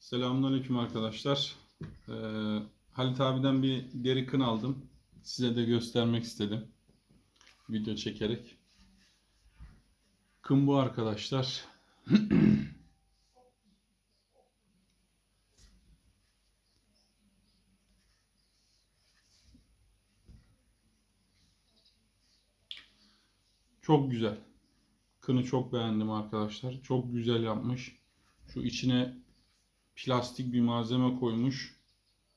Selamünaleyküm arkadaşlar. Ee, Halit abiden bir deri kın aldım. Size de göstermek istedim. Video çekerek. Kın bu arkadaşlar. Çok güzel. Kını çok beğendim arkadaşlar. Çok güzel yapmış. Şu içine plastik bir malzeme koymuş.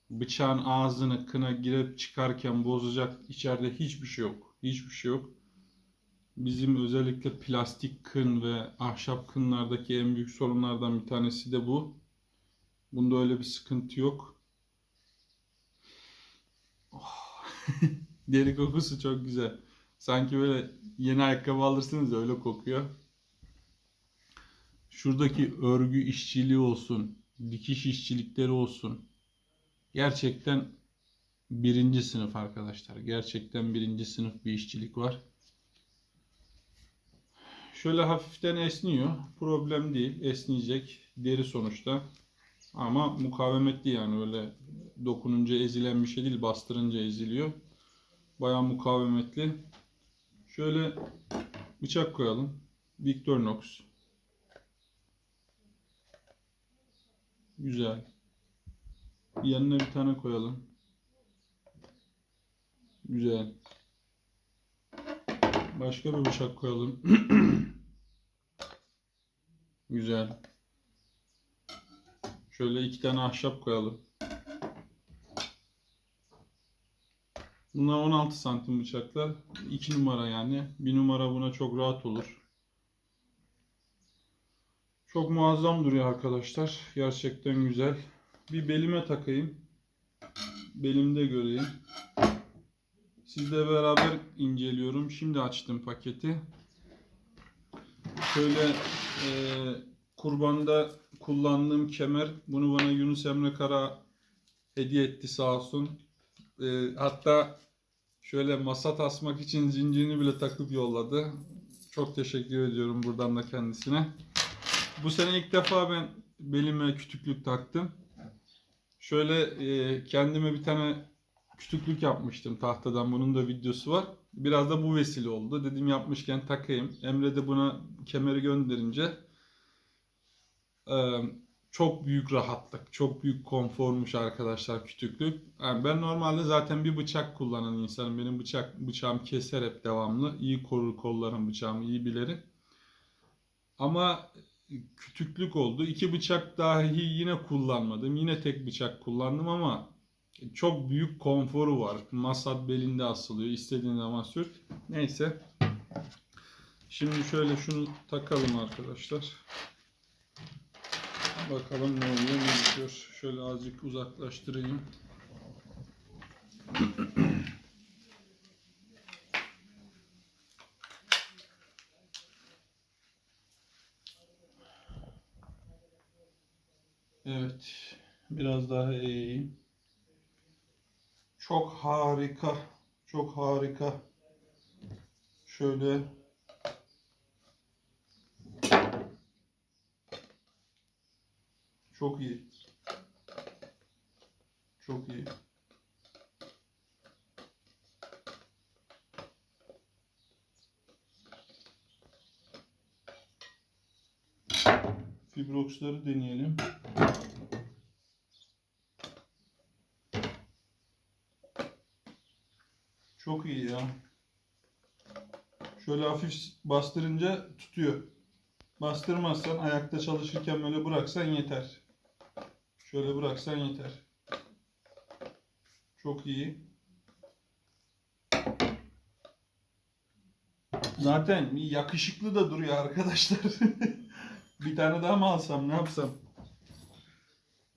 Bıçağın ağzını kına girip çıkarken bozacak içeride hiçbir şey yok. Hiçbir şey yok. Bizim özellikle plastik kın ve ahşap kınlardaki en büyük sorunlardan bir tanesi de bu. Bunda öyle bir sıkıntı yok. Oh. Deri kokusu çok güzel. Sanki böyle yeni ayakkabı alırsınız öyle kokuyor. Şuradaki örgü işçiliği olsun, dikiş işçilikleri olsun. Gerçekten birinci sınıf arkadaşlar. Gerçekten birinci sınıf bir işçilik var. Şöyle hafiften esniyor. Problem değil. Esneyecek. Deri sonuçta. Ama mukavemetli yani öyle dokununca ezilen bir şey değil. Bastırınca eziliyor. Bayağı mukavemetli. Şöyle bıçak koyalım. Victorinox. Güzel. Yanına bir tane koyalım. Güzel. Başka bir bıçak koyalım. Güzel. Şöyle iki tane ahşap koyalım. Bunlar 16 santim bıçaklar. 2 numara yani. 1 numara buna çok rahat olur. Çok muazzam duruyor arkadaşlar. Gerçekten güzel. Bir belime takayım. Belimde göreyim. Sizle beraber inceliyorum. Şimdi açtım paketi. Şöyle e, kurbanda kullandığım kemer. Bunu bana Yunus Emre Kara hediye etti sağ olsun. E, hatta şöyle masa tasmak için zincirini bile takıp yolladı. Çok teşekkür ediyorum buradan da kendisine. Bu sene ilk defa ben belime kütüklük taktım. Şöyle e, kendime bir tane kütüklük yapmıştım tahtadan. Bunun da videosu var. Biraz da bu vesile oldu. Dedim yapmışken takayım. Emre de buna kemeri gönderince e, çok büyük rahatlık, çok büyük konformuş arkadaşlar kütüklük. Yani ben normalde zaten bir bıçak kullanan insanım. Benim bıçak bıçağım keser hep devamlı. İyi korur kollarım bıçağımı, iyi bilirim. Ama kütüklük oldu. İki bıçak dahi yine kullanmadım. Yine tek bıçak kullandım ama çok büyük konforu var. Masat belinde asılıyor. İstediğin zaman sürt. Neyse. Şimdi şöyle şunu takalım arkadaşlar. Bakalım ne oluyor ne bitiyor. Şöyle azıcık uzaklaştırayım. Evet. Biraz daha eğeyim. Çok harika. Çok harika. Şöyle Çok iyi. Çok iyi. Fibrox'ları deneyelim. Çok iyi ya. Şöyle hafif bastırınca tutuyor. Bastırmazsan ayakta çalışırken böyle bıraksan yeter. Şöyle bıraksan yeter. Çok iyi. Zaten yakışıklı da duruyor arkadaşlar. bir tane daha mı alsam ne yapsam?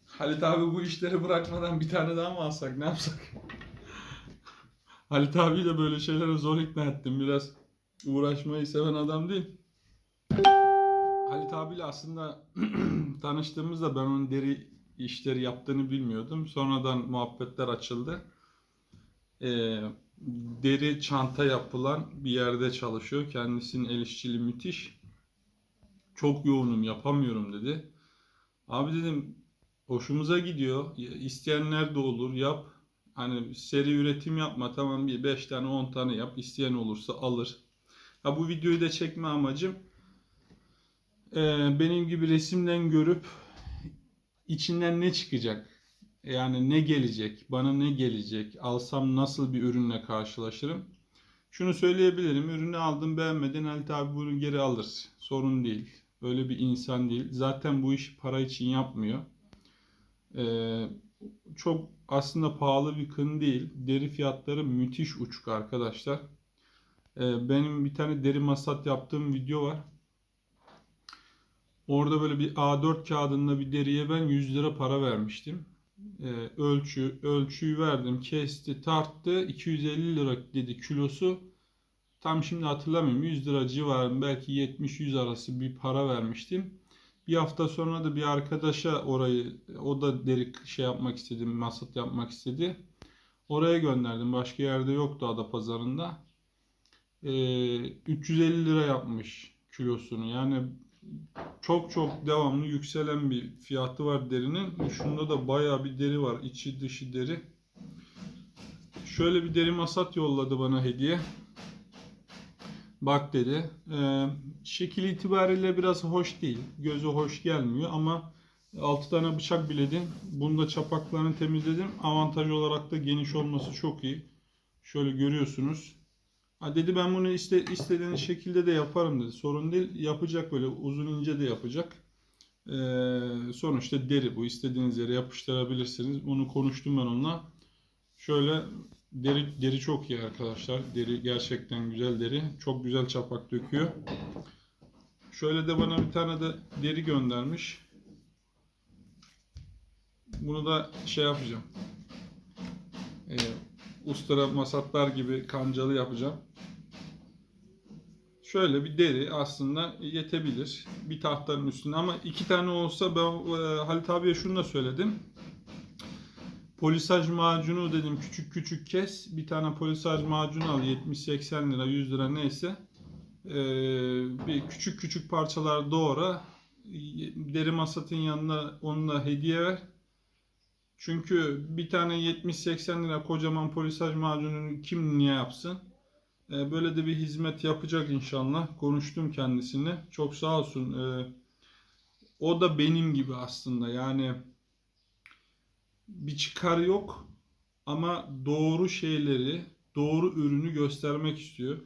Halit abi bu işleri bırakmadan bir tane daha mı alsak ne yapsak? Halit abi de böyle şeylere zor ikna ettim. Biraz uğraşmayı seven adam değil. Halit abiyle aslında tanıştığımızda ben onun deri işleri yaptığını bilmiyordum. Sonradan muhabbetler açıldı. Ee, deri çanta yapılan bir yerde çalışıyor. Kendisinin el işçiliği müthiş. Çok yoğunum yapamıyorum dedi. Abi dedim hoşumuza gidiyor. İsteyenler de olur yap. Hani seri üretim yapma tamam bir 5 tane 10 tane yap. İsteyen olursa alır. Ha bu videoyu da çekme amacım e, benim gibi resimden görüp içinden ne çıkacak? Yani ne gelecek? Bana ne gelecek? Alsam nasıl bir ürünle karşılaşırım? Şunu söyleyebilirim. Ürünü aldım beğenmedin Halit abi bunu geri alır. Sorun değil. Öyle bir insan değil. Zaten bu işi para için yapmıyor. Ee, çok aslında pahalı bir kın değil. Deri fiyatları müthiş uçuk arkadaşlar. Ee, benim bir tane deri masat yaptığım video var. Orada böyle bir A4 kağıdında bir deriye ben 100 lira para vermiştim. Ee, ölçü ölçüyü verdim, kesti, tarttı. 250 lira dedi kilosu. Tam şimdi hatırlamıyorum. 100 lira civarı belki 70-100 arası bir para vermiştim. Bir hafta sonra da bir arkadaşa orayı o da deri şey yapmak istedi, masat yapmak istedi. Oraya gönderdim. Başka yerde yoktu ada pazarında. Ee, 350 lira yapmış kilosunu. Yani çok çok devamlı yükselen bir fiyatı var derinin. Şunda da bayağı bir deri var. içi dışı deri. Şöyle bir deri masat yolladı bana hediye. Bak dedi. Ee, şekil itibariyle biraz hoş değil. Gözü hoş gelmiyor ama 6 tane bıçak biledim. Bunda çapaklarını temizledim. Avantaj olarak da geniş olması çok iyi. Şöyle görüyorsunuz. Ha dedi ben bunu iste, istediğiniz şekilde de yaparım dedi. Sorun değil. Yapacak böyle uzun ince de yapacak. Ee, sonuçta deri bu. İstediğiniz yere yapıştırabilirsiniz. Bunu konuştum ben onunla. Şöyle deri deri çok iyi arkadaşlar. Deri gerçekten güzel deri. Çok güzel çapak döküyor. Şöyle de bana bir tane de deri göndermiş. Bunu da şey yapacağım. Ee, ustara masatlar gibi kancalı yapacağım. Şöyle bir deri aslında yetebilir. Bir tahtanın üstünde ama iki tane olsa ben e, Halit abiye şunu da söyledim. Polisaj macunu dedim küçük küçük kes. Bir tane polisaj macunu al 70-80 lira 100 lira neyse. Ee, bir küçük küçük parçalar doğra. Deri masatın yanına onunla hediye ver. Çünkü bir tane 70-80 lira kocaman polisaj macununu kim niye yapsın? Ee, böyle de bir hizmet yapacak inşallah. Konuştum kendisine. Çok sağ olsun. Ee, o da benim gibi aslında. Yani bir çıkar yok ama doğru şeyleri, doğru ürünü göstermek istiyor.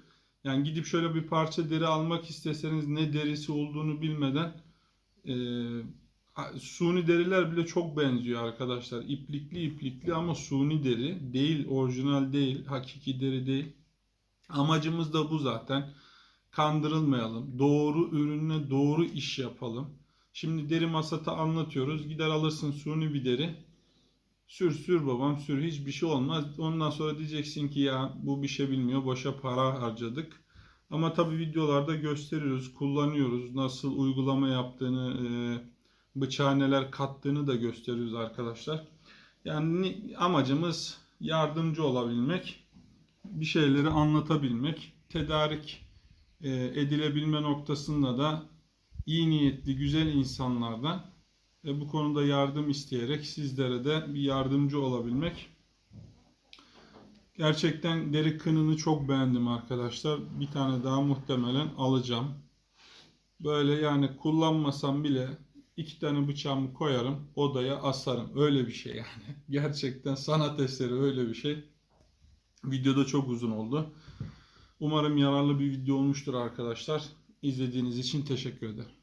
Yani gidip şöyle bir parça deri almak isteseniz ne derisi olduğunu bilmeden e, suni deriler bile çok benziyor arkadaşlar. İplikli iplikli ama suni deri değil, orijinal değil, hakiki deri değil. Amacımız da bu zaten. Kandırılmayalım. Doğru ürünle doğru iş yapalım. Şimdi deri masata anlatıyoruz. Gider alırsın suni bir deri. Sür sür babam sür hiçbir şey olmaz. Ondan sonra diyeceksin ki ya bu bir şey bilmiyor boşa para harcadık. Ama tabi videolarda gösteriyoruz, kullanıyoruz. Nasıl uygulama yaptığını, e, bıçağa neler kattığını da gösteriyoruz arkadaşlar. Yani amacımız yardımcı olabilmek, bir şeyleri anlatabilmek, tedarik e, edilebilme noktasında da iyi niyetli, güzel insanlardan ve bu konuda yardım isteyerek sizlere de bir yardımcı olabilmek. Gerçekten deri kınını çok beğendim arkadaşlar. Bir tane daha muhtemelen alacağım. Böyle yani kullanmasam bile iki tane bıçağımı koyarım odaya asarım. Öyle bir şey yani. Gerçekten sanat eseri öyle bir şey. Videoda çok uzun oldu. Umarım yararlı bir video olmuştur arkadaşlar. İzlediğiniz için teşekkür ederim.